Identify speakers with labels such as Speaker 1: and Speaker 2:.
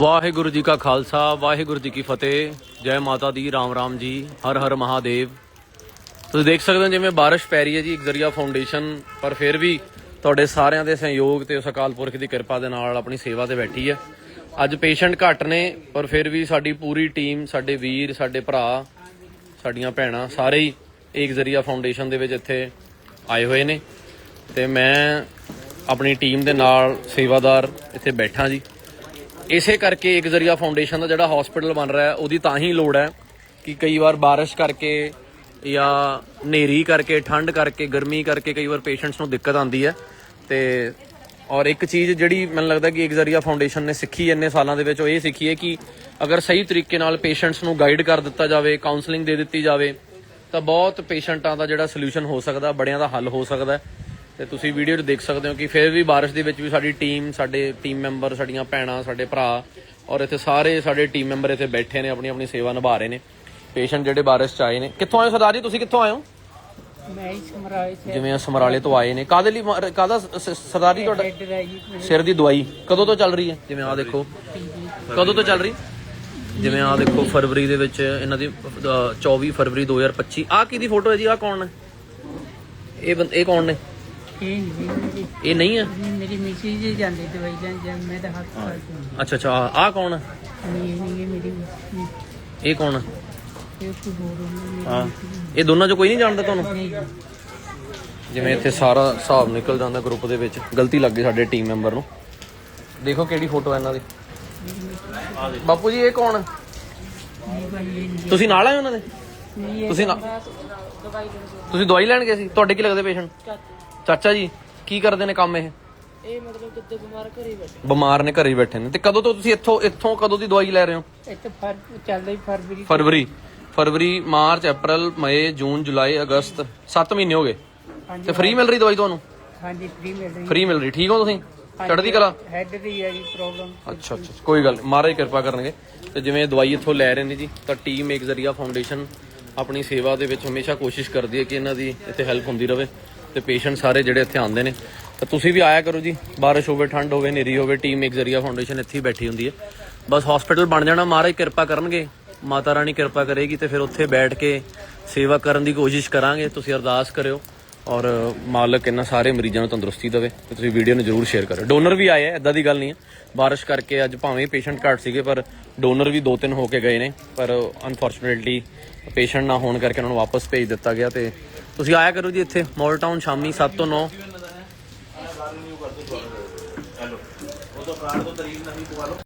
Speaker 1: ਵਾਹਿਗੁਰੂ ਜੀ ਕਾ ਖਾਲਸਾ, ਵਾਹਿਗੁਰੂ ਜੀ ਕੀ ਫਤਿਹ। ਜੈ ਮਾਤਾ ਦੀ, ਰਾਮ ਰਾਮ ਜੀ, ਹਰ ਹਰ ਮਹਾਦੇਵ। ਤੁਸੀਂ ਦੇਖ ਸਕਦੇ ਹੋ ਜਿਵੇਂ ਬਾਰਿਸ਼ ਪੈ ਰਹੀ ਹੈ ਜੀ, ਇੱਕ ਜ਼ਰੀਆ ਫਾਊਂਡੇਸ਼ਨ ਪਰ ਫਿਰ ਵੀ ਤੁਹਾਡੇ ਸਾਰਿਆਂ ਦੇ ਸਹਿਯੋਗ ਤੇ ਉਸ ਅਕਾਲ ਪੁਰਖ ਦੀ ਕਿਰਪਾ ਦੇ ਨਾਲ ਆਪਣੀ ਸੇਵਾ ਤੇ ਬੈਠੀ ਹੈ। ਅੱਜ ਪੇਸ਼ੈਂਟ ਘੱਟ ਨੇ, ਪਰ ਫਿਰ ਵੀ ਸਾਡੀ ਪੂਰੀ ਟੀਮ ਸਾਡੇ ਵੀਰ, ਸਾਡੇ ਭਰਾ, ਸਾਡੀਆਂ ਭੈਣਾਂ, ਸਾਰੇ ਹੀ ਇੱਕ ਜ਼ਰੀਆ ਫਾਊਂਡੇਸ਼ਨ ਦੇ ਵਿੱਚ ਇੱਥੇ ਆਏ ਹੋਏ ਨੇ। ਤੇ ਮੈਂ ਆਪਣੀ ਟੀਮ ਦੇ ਨਾਲ ਸੇਵਾਦਾਰ ਇੱਥੇ ਬੈਠਾ ਜੀ। ਇਸੇ ਕਰਕੇ ਇੱਕ ਜ਼ਰੀਆ ਫਾਊਂਡੇਸ਼ਨ ਦਾ ਜਿਹੜਾ ਹਸਪੀਟਲ ਬਣ ਰਿਹਾ ਉਹਦੀ ਤਾਂ ਹੀ ਲੋੜ ਹੈ ਕਿ ਕਈ ਵਾਰ ਬਾਰਿਸ਼ ਕਰਕੇ ਜਾਂ ਹਨੇਰੀ ਕਰਕੇ, ਠੰਡ ਕਰਕੇ, ਗਰਮੀ ਕਰਕੇ ਕਈ ਵਾਰ ਪੇਸ਼ੈਂਟਸ ਨੂੰ ਦਿੱਕਤ ਆਉਂਦੀ ਹੈ। ਤੇ ਔਰ ਇੱਕ ਚੀਜ਼ ਜਿਹੜੀ ਮੈਨੂੰ ਲੱਗਦਾ ਕਿ ਇੱਕ ਜ਼ਰੀਆ ਫਾਊਂਡੇਸ਼ਨ ਨੇ ਸਿੱਖੀ ਇੰਨੇ ਸਾਲਾਂ ਦੇ ਵਿੱਚ, ਉਹ ਇਹ ਸਿੱਖੀ ਹੈ ਕਿ ਅਗਰ ਸਹੀ ਤਰੀਕੇ ਨਾਲ ਪੇਸ਼ੈਂਟਸ ਨੂੰ ਗਾਈਡ ਕਰ ਦਿੱਤਾ ਜਾਵੇ ਕਾਉਂਸਲਿੰਗ ਦੇ ਦਿੱਤੀ ਜਾਵੇ, ਤਾਂ ਬਹੁਤ ਪੇਸ਼ੈਂਟਾਂ ਦਾ ਜਿਹੜਾ ਸੋਲੂਸ਼ਨ ਹੋ ਸਕਦਾ, ਬੜਿਆਂ ਦਾ ਹੱਲ ਹੋ ਸਕਦਾ ਤੇ ਤੁਸੀਂ ਵੀਡੀਓ 'ਚ ਦੇਖ ਸਕਦੇ ਹੋ ਕਿ ਫਿਰ ਵੀ ਬਾਰਿਸ਼ ਦੇ ਵਿੱਚ ਵੀ ਸਾਡੀ ਟੀਮ ਸਾਡੇ ਟੀਮ ਮੈਂਬਰ ਸਾਡੀਆਂ ਭੈਣਾਂ ਸਾਡੇ ਭਰਾ ਔਰ ਇੱਥੇ ਸਾਰੇ ਸਾਡੇ ਟੀਮ ਮੈਂਬਰ ਇੱਥੇ ਬੈਠੇ ਨੇ ਆਪਣੀ ਆਪਣੀ ਸੇਵਾ ਨਿਭਾ ਰਹੇ ਨੇ। ਪੇਸ਼ੈਂਟ ਜਿਹੜੇ ਬਾਰਿਸ਼ 'ਚ ਆਏ ਨੇ। ਕਿੱਥੋਂ ਆਏ ਸਰਦਾਰ ਜੀ? ਤੁਸੀਂ ਕਿੱਥੋਂ ਆਏ ਹੋ?
Speaker 2: ਮੈਂ ਹੀ ਸਮਰਾਏ ਸੇ
Speaker 1: ਜਿਵੇਂ ਸਮਰਾਲੇ ਤੋਂ ਆਏ ਨੇ। ਕਾਦੇ ਲਈ ਮਾਰ- ਕਾਹਦਾ ਸ- ਸ- ਸਰਦਾਰ ਜੀ ਤੁਹਾਡਾ?
Speaker 2: ਹੈਡ
Speaker 1: ਸਿਰ ਦੀ ਦਵਾਈ। ਕਦੋਂ ਤੋਂ ਚੱਲ ਰਹੀ ਹੈ? ਜਿਵੇਂ ਆਹ ਦੇਖੋ। ਕਦੋਂ ਤੋਂ ਚੱਲ ਰਹੀ? ਜਿਵੇਂ ਆਹ ਦੇਖੋ ਫਰਵਰੀ ਦੇ ਵਿੱਚ ਇਹਨਾਂ ਦੀ ਅਹ, 24 ਫਰਵਰੀ 2025 ਆਹ ਕਿਹਦੀ ਫੋਟੋ ਹੈ ਜੀ? ਆਹ ਕੌਣ ਨੇ? ਇਹ ਇਹ ਕੌਣ ਨੇ?
Speaker 2: ਇਹ ਨਹੀਂ ਮੇਰੀ
Speaker 1: ਇਹ ਨਹੀਂ ਹੈ
Speaker 2: ਮੇਰੀ ਮਿਸੀ ਜੀ ਜਾਂਦੀ ਦਵਾਈ ਲੈਣ ਜਾਂ ਮੈਂ ਤਾਂ ਹੱਥ ਕੇ
Speaker 1: ਅੱਛਾ ਅੱਛਾ ਕੌਣ ਹੈ
Speaker 2: ਨਹੀਂ ਇਹ ਨਹੀਂ ਇਹ ਮੇਰੀ ਮਿਸੀ
Speaker 1: ਇਹ ਕੌਣ ਹੈ
Speaker 2: ਇਹ ਕੋਈ ਹੋਰ ਨਹੀਂ
Speaker 1: ਹਾਂ। ਇਹ ਦੋਨਾਂ ਚੋਂ ਕੋਈ ਨਹੀਂ ਜਾਣਦਾ ਤੁਹਾਨੂੰ?
Speaker 2: ਨਹੀਂ।
Speaker 1: ਜਿਵੇਂ ਇੱਥੇ ਸਾਰਾ ਹਿਸਾਬ ਨਿਕਲ ਜਾਂਦਾ ਗਰੁੱਪ ਦੇ ਵਿੱਚ। ਗਲਤੀ ਲੱਗ ਗਈ ਸਾਡੇ ਟੀਮ ਮੈਂਬਰ ਨੂੰ। ਦੇਖੋ ਕਿਹੜੀ ਫੋਟੋ ਹੈ ਇਹਨਾਂ ਦੀ। ਬਾਪੂ ਜੀ ਇਹ ਕੌਣ ਹੈ
Speaker 2: ਨਹੀਂ ਭਾਈ ਇਹ ਨਹੀਂ
Speaker 1: ਤੁਸੀਂ ਨਾਲ ਆਏ ਉਹਨਾਂ ਦੇ?
Speaker 2: ਨਹੀਂ ਇਹ
Speaker 1: ਤੁਸੀਂ ਨਾ
Speaker 2: ਦਵਾਈ ਲੈਣ
Speaker 1: ਤੁਸੀਂ ਦਵਾਈ ਲੈਣ ਗਏ ਸੀ? ਤੁਹਾਡੇ ਕੀ ਲੱਗਦੇ ਪੇਸ਼ੈਂਟ ਚਾਚਾ। ਜੀ ਕੀ ਕਰਦੇ ਨੇ ਕੰਮ ਇਹ?
Speaker 2: ਇਹ ਮਤਲਬ ਕਿਤੇ ਬਿਮਾਰ ਘਰੇ ਬੈਠੇ।
Speaker 1: ਬਿਮਾਰ ਨੇ ਘਰੇ ਬੈਠੇ ਨੇ। ਤੇ ਕਦੋਂ ਤੋਂ ਤੁਸੀਂ ਇੱਥੋਂ ਇੱਥੋਂ ਕਦੋਂ ਦੀ ਦਵਾਈ ਲੈ ਰਹੇ ਹੋ?
Speaker 2: ਇੱਥੇ ਫਰ ਚੱਲਦਾ ਹੀ ਫਰਵਰੀ
Speaker 1: ਫਰਵਰੀ। ਫਰਵਰੀ ਮਾਰਚ ਅਪ੍ਰੈਲ ਮਈ ਜੂਨ ਜੁਲਾਈ ਅਗਸਤ 7 ਮਹੀਨੇ ਹੋ ਗਏ।
Speaker 2: ਹਾਂਜੀ
Speaker 1: ਤੇ ਫ੍ਰੀ ਮਿਲ ਰਹੀ ਦਵਾਈ ਤੁਹਾਨੂੰ?
Speaker 2: ਹਾਂਜੀ ਫ੍ਰੀ ਮਿਲ ਰਹੀ।
Speaker 1: ਫ੍ਰੀ ਮਿਲ ਰਹੀ। ਠੀਕ ਹੋ ਤੁਸੀਂ? ਚੜ੍ਹਦੀ ਕਲਾ?
Speaker 2: ਹੈਡ ਦੀ ਹੈ ਜੀ ਪ੍ਰੋਬਲਮ
Speaker 1: ਅੱਛਾ ਅੱਛਾ ਕੋਈ ਗੱਲ ਨੀ, ਮਹਾਰਾਜ ਕਿਰਪਾ ਕਰਨਗੇ। ਤੇ ਜਿਵੇਂ ਦਵਾਈ ਇੱਥੋਂ ਲੈ ਰਹੇ ਨੇ ਜੀ ਤਾਂ ਟੀਮ ਇੱਕ ਜ਼ਰੀਆ ਫਾਊਂਡੇਸ਼ਨ ਆਪਣੀ ਸੇਵਾ ਦੇ ਵਿੱਚ ਹਮੇਸ਼ਾ ਕੋਸ਼ਿਸ਼ ਕਰਦੀ ਹੈ ਕਿ ਇਹਨਾਂ ਦੀ ਇੱਥੇ ਹੈਲਪ ਹੁੰਦੀ ਰਹੇ ਤੇ ਪੇਸ਼ੈਂਟ ਸਾਰੇ ਜਿਹੜੇ ਇੱਥੇ ਆਉਂਦੇ ਨੇ। ਤਾਂ ਤੁਸੀਂ ਵੀ ਆਇਆ ਕਰੋ ਜੀ, ਬਾਰਿਸ਼ ਹੋਵੇ, ਠੰਡ ਹੋਵੇ, ਹਨੇਰੀ ਹੋਵੇ ਟੀਮ ਇੱਕ ਜ਼ਰੀਆ ਫਾਊਂਡੇਸ਼ਨ ਇੱਥੇ ਹੀ ਬੈਠੀ ਹੁੰਦੀ ਹੈ। ਬਸ ਹਸਪੀਟਲ ਬਣ ਜਾਣਾ, ਮਹਾਰਾਜ ਕਿਰਪਾ ਕਰਨਗੇ, ਮਾਤਾ ਰਾਣੀ ਕਿਰਪਾ ਕਰੇਗੀ ਤੇ ਫਿਰ ਉੱਥੇ ਬੈਠ ਕੇ ਸੇਵਾ ਕਰਨ ਦੀ ਕੋਸ਼ਿਸ਼ ਕਰਾਂਗੇ, ਤੁਸੀਂ ਅਰਦਾਸ ਕਰਿਓ। ਔਰ ਮਾਲਕ ਇਹਨਾਂ ਸਾਰੇ ਮਰੀਜ਼ਾਂ ਨੂੰ ਤੰਦਰੁਸਤੀ ਦੇਵੇ ਤੇ ਤੁਸੀਂ ਵੀਡੀਓ ਨੂੰ ਜਰੂਰ ਸ਼ੇਅਰ ਕਰੋ ਡੋਨਰ ਵੀ ਆਏ ਆ ਐਦਾਂ ਦੀ ਗੱਲ ਨਹੀਂ ਹੈ ਬਾਰਿਸ਼ ਕਰਕੇ ਅੱਜ ਭਾਵੇਂ ਪੇਸ਼ੈਂਟ ਘੱਟ ਸੀਗੇ, ਪਰ ਡੋਨਰ ਵੀ ਦੋ ਤਿੰਨ ਹੋ ਕੇ ਗਏ ਨੇ। ਪਰ ਅਨਫੋਰਚੂਨੇਟਲੀ ਪੇਸ਼ੈਂਟ ਨਾ ਹੋਣ ਕਰਕੇ ਉਹਨਾਂ ਨੂੰ ਵਾਪਸ ਭੇਜ ਦਿੱਤਾ ਗਿਆ ਤੇ ਤੁਸੀਂ ਆਇਆ ਕਰੋ ਜੀ ਇੱਥੇ ਮੋਲ ਟਾਊਨ ਸ਼ਾਮੀ 7 ਤੋਂ 9